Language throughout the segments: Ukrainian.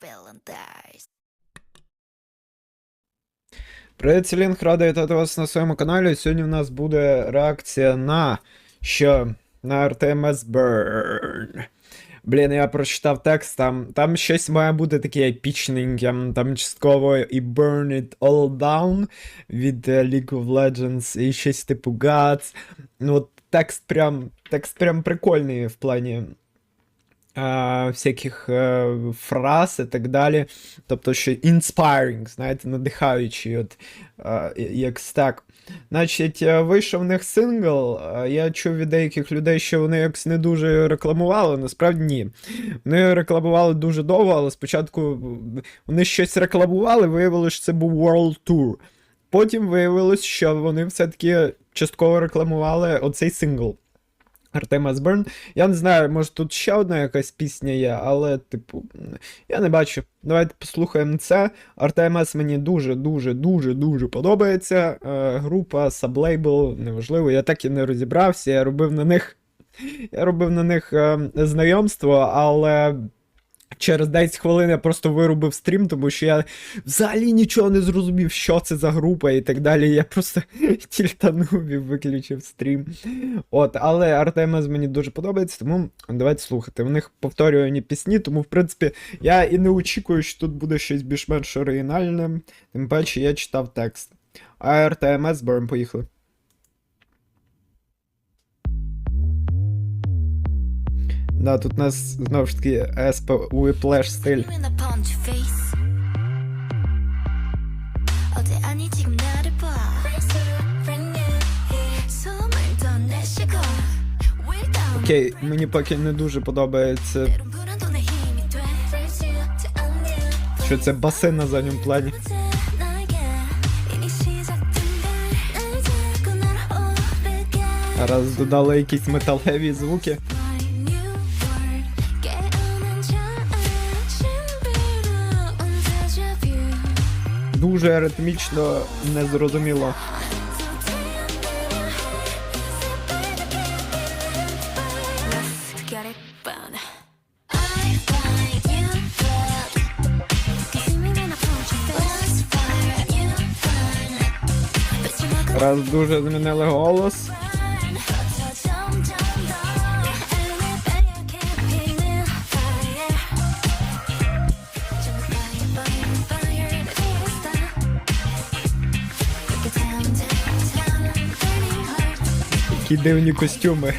villain dies. Привіт, Селінг, радий вітати вас на своєму каналі. Сьогодні в нас буде реакція на що? На RTMS Burn. Блін, я прочитав текст, там, там щось має бути таке епічненьке, там частково і Burn It All Down від е, League of Legends, і щось типу Gods. Ну, от текст прям, текст прям прикольний в плані всяких фраз і так далі. Тобто, що inspiring, знаєте, надихаючий, от а, як стек. Значить, е, вийшов в них сингл. Я чув від деяких людей, що вони якось не дуже рекламували. Насправді ні. Вони рекламували дуже довго, але спочатку вони щось рекламували, виявилося, що це був World Tour. Потім виявилось, що вони все-таки частково рекламували оцей сингл. Артема Зберн. Я не знаю, може тут ще одна якась пісня є, але, типу, я не бачу. Давайте послухаємо це. Артемас мені дуже, дуже, дуже, дуже подобається. Е, група, саблейбл, неважливо, я так і не розібрався. Я робив на них. Я робив на них е, знайомство, але через 10 хвилин я просто вирубив стрім, тому що я взагалі нічого не зрозумів, що це за група і так далі. Я просто тільтанув і виключив стрім. От, але Артемес мені дуже подобається, тому давайте слухати. У них повторювані пісні, тому, в принципі, я і не очікую, що тут буде щось більш-менш оригінальне. Тим паче я читав текст. А РТМС беремо, поїхали. Да, тут у нас знову ж таки еспа уіплеш стиль. Окей, мені поки не дуже подобається. Що це басин на задньому плані. Раз додали якісь металеві звуки. But ритмічно незрозуміло. Раз дуже змінили голос. Такі дивні костюми.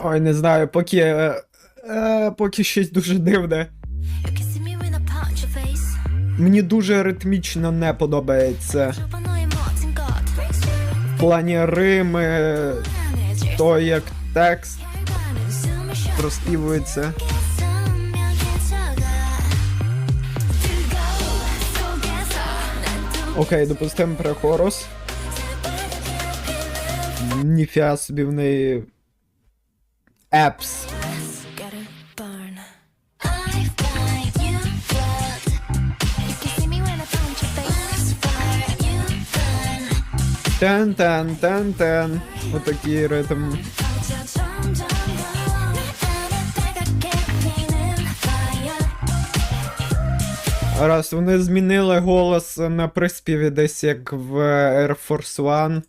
Ой, не знаю, поки е, е, поки щось дуже дивне. Мені дуже ритмічно не подобається. В плані Рими, то як текст. распивается. Окей, допустимо про хорус. Ніфіа собі в неї епс. Тан-тан-тан-тан. Отакий ритм. Раз вони змінили голос на приспіві десь як в Air Force One.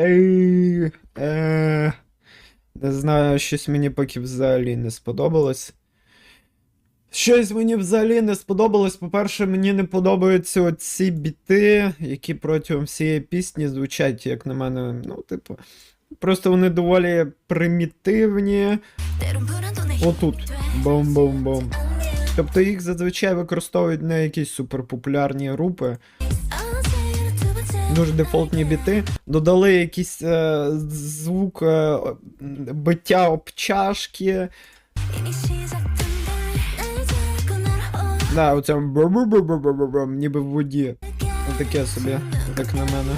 Ей, е, Не знаю, щось мені поки взагалі не сподобалось. Щось мені взагалі не сподобалось. По-перше, мені не подобаються оці біти, які протягом всієї пісні звучать, як на мене, ну, типу. Просто вони доволі примітивні. Отут. Бом-бом-бом. Тобто їх зазвичай використовують на якісь суперпопулярні групи дуже дефолтні біти. Додали якийсь е, звук е, биття об чашки. Да, оце ніби в воді. Таке собі, як на мене.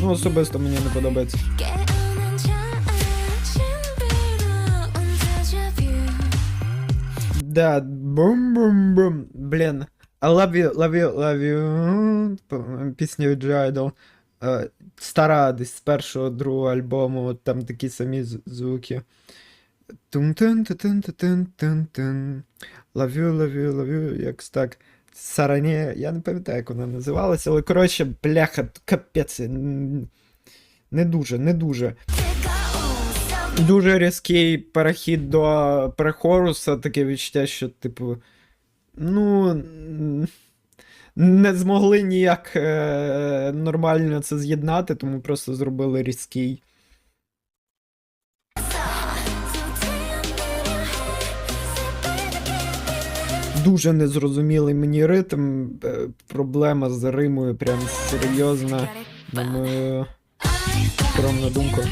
Ну, особисто мені не подобається. Да, бум-бум-бум. Блін. Love you, love you, love you. Пісня від Idol. Е, стара десь з першого другого альбому, от там такі самі звуки. Love you, love you, love you, якось так. Сарані, я не пам'ятаю, як вона називалася, але коротше, бляха, капець. Не дуже, не дуже. Дуже різкий перехід до перехоруса, таке відчуття, що, типу ну. Не змогли ніяк е, нормально це з'єднати, тому просто зробили різкий. Дуже незрозумілий мені ритм. е, Проблема з римою прям серйозна. Думаю, скромна думка.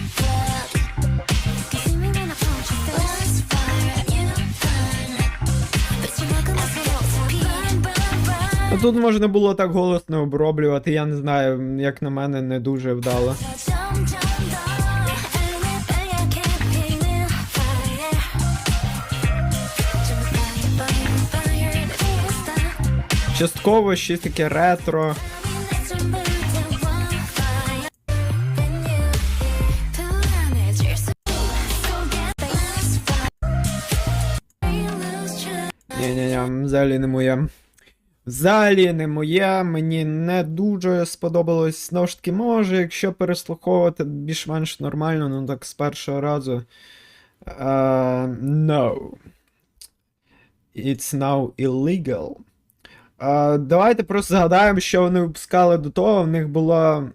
Тут можна було так голосно оброблювати, я не знаю, як на мене, не дуже вдало. Частково щось таке ретро. Ні-ні-ні, взагалі не моє. Взагалі не моє, мені не дуже сподобалось. Знову ж таки, може, якщо переслуховувати більш-менш нормально, ну так з першого разу. Uh, no. It's now illegal. Uh, давайте просто згадаємо, що вони випускали до того. В них була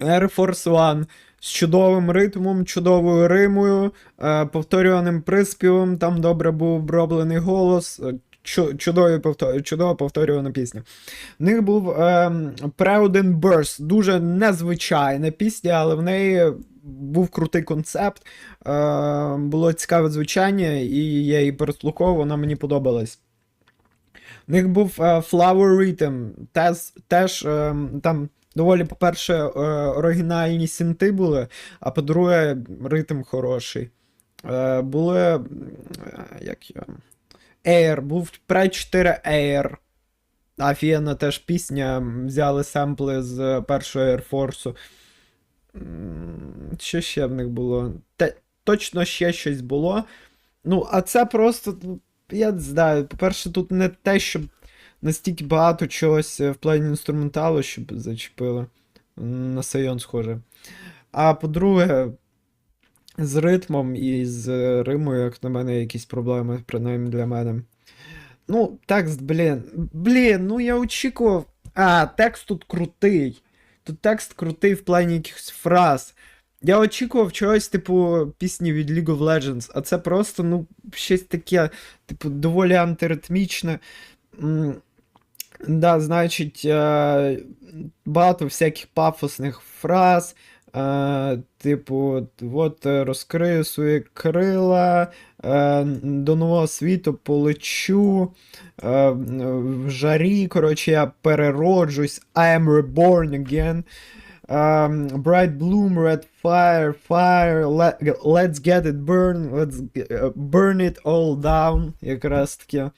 Air Force One з чудовим ритмом, чудовою римою, е, повторюваним приспівом, там добре був оброблений голос, чудові повтор... чудова повторювана пісня. В них був е, Proud Burst, дуже незвичайна пісня, але в неї був крутий концепт, е, було цікаве звучання, і я її переслуховував, вона мені подобалась. В них був е, Flower Rhythm, теж, теж е, там доволі, по-перше, е, оригінальні синти були, а по-друге, ритм хороший. Е, були. Як я. Air, був Pride 4 Air. Офігенна теж пісня. Взяли семпли з першого Air Force. Що ще в них було? Те, точно ще щось було. Ну, а це просто. ну, Я не знаю. По-перше, тут не те, щоб настільки багато чогось е, в плані інструменталу, щоб зачепило. На Сайон схоже. А по-друге, з ритмом і з римою, як на мене, якісь проблеми, принаймні для мене. Ну, текст, блін. Блін, ну я очікував. А, текст тут крутий. Тут текст крутий в плані якихось фраз. Я очікував чогось, типу, пісні від League of Legends, а це просто, ну, щось таке, типу, доволі антиритмічне. Да, значить, е, багато всяких пафосних фраз. Е, типу, от е, розкрию свої крила, е, до нового світу полечу, е, в жарі, коротше, я перероджусь, I am reborn again. Um, bright bloom, red fire, fire, let, let's get it burn, let's get- burn it all down, якраз таки. Е,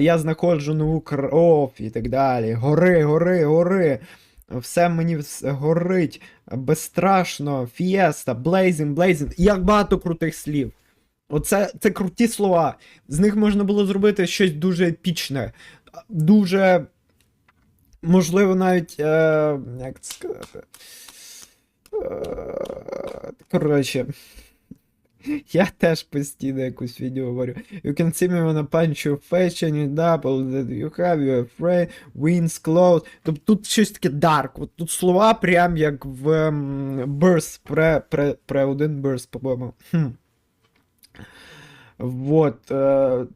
я знаходжу нову кров і так далі. Гори, гори, гори. Все мені горить. Безстрашно, фієста, блейзінг, блейзінг. Як багато крутих слів. Оце це круті слова. З них можна було зробити щось дуже епічне. Дуже. Можливо, навіть. Е, як це сказати? Е, Коротше. Я теж постійно якусь відео говорю. You can see me when I punch your face and you double that you have, you're afraid, wings closed. Тобто тут щось таке dark. От тут слова прям як в ем, Burst, пре, пре, пре один Burst, по-моєму. Хм. Вот. Е,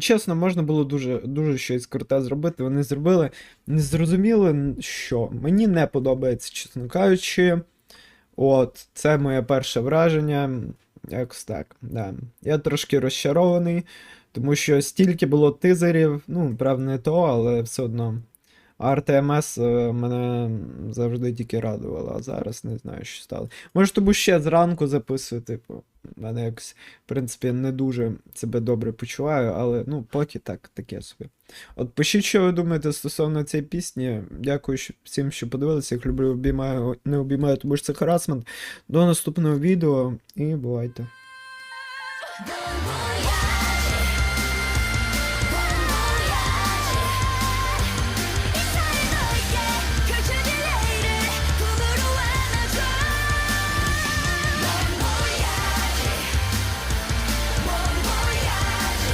чесно, можна було дуже, дуже щось круте зробити. Вони зробили. Не зрозуміли, що. Мені не подобається, чесно кажучи. От, це моє перше враження. Якось так. Да. Я трошки розчарований, тому що стільки було тизерів, ну, правда, не то, але все одно. РТМС е, мене завжди тільки радувало, а зараз не знаю, що стало. Може, тому ще зранку записую, типу, мене якось, в принципі, не дуже себе добре почуваю, але ну, поки так, таке собі. От пишіть, що ви думаєте стосовно цієї пісні. Дякую всім, що подивилися. Їх люблю, обіймаю, не обіймаю, тому що це харасмент. До наступного відео і бувайте.